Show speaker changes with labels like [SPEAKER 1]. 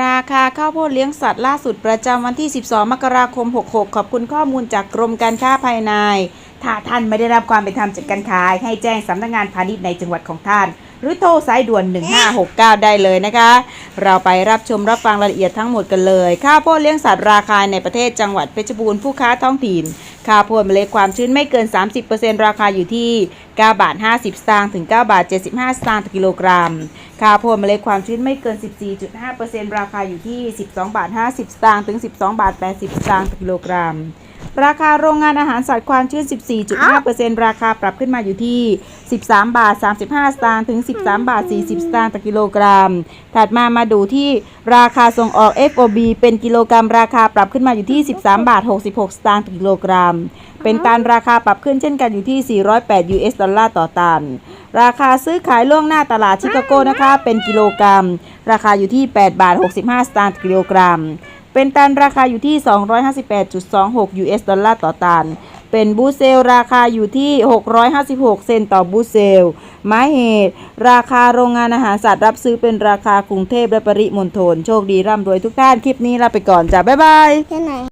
[SPEAKER 1] ราคาข้าวโพดเลี้ยงสัตว์ล่าสุดประจำวันที่ 12 มกราคม 66 ขอบคุณข้อมูลจากกรมการค้าภายใน ถ้าท่านไม่ได้รับความเป็นธรรมจากการขาย ให้แจ้งสำนักงานพาณิชย์ในจังหวัดของท่าน หรือโทรสายด่วน 1569 ได้เลยนะคะ เราไปรับชมรับฟังรายละเอียดทั้งหมดกันเลย ข้าวโพดเลี้ยงสัตว์ราคาในประเทศจังหวัดเพชรบูรณ์ผู้ค้าท้องถิ่น ข้าวโพดเมล็ดความชื้นไม่เกิน 30%ราคาอยู่ที่ 9 บาท 50 สตางค์ถึง 9 บาท 75 สตางค์ต่อกิโลกรัม ข้าวโพดเมล็ดความชื้นไม่เกิน 14.5%ราคาอยู่ที่ 12 บาท 50 สตางค์ถึง 12 บาท 80 สตางค์ต่อกิโลกรัม ราคาโรงงานอาหารสัตว์ความชื้น 14.5%ราคาปรับขึ้นมาอยู่ที่ 13 บาท 35 สตางค์ถึง 13 บาท 40 สตางค์ต่อกิโลกรัม ถัดมามาดูที่ราคาส่งออก FOB เป็นกิโลกรัม ราคาปรับขึ้นมาอยู่ที่ 13 บาท 66 สตางค์ต่อกิโลกรัม เป็นการราคาปรับขึ้นเช่นกันอยู่ที่ 408 US ดอลลาร์ต่อตัน ราคาซื้อขายล่วงหน้าตลาดชิคาโกนะคะ เป็นกิโลกรัม ราคาอยู่ที่ 8 บาท 65 สตางค์ต่อกิโลกรัม เป็นตันราคาอยู่ที่ 258.26 US ดอลลาร์ต่อตัน เป็นบูเซลราคาอยู่ที่ 656 เซนต์ต่อบูเซลหมายเหตุ ราคาโรงงานอาหารสัตว์รับซื้อเป็นราคากรุงเทพและปริมณฑล โชคดีร่ำรวยทุกท่าน คลิปนี้ลาไปก่อนจ้ะ บ๊ายบาย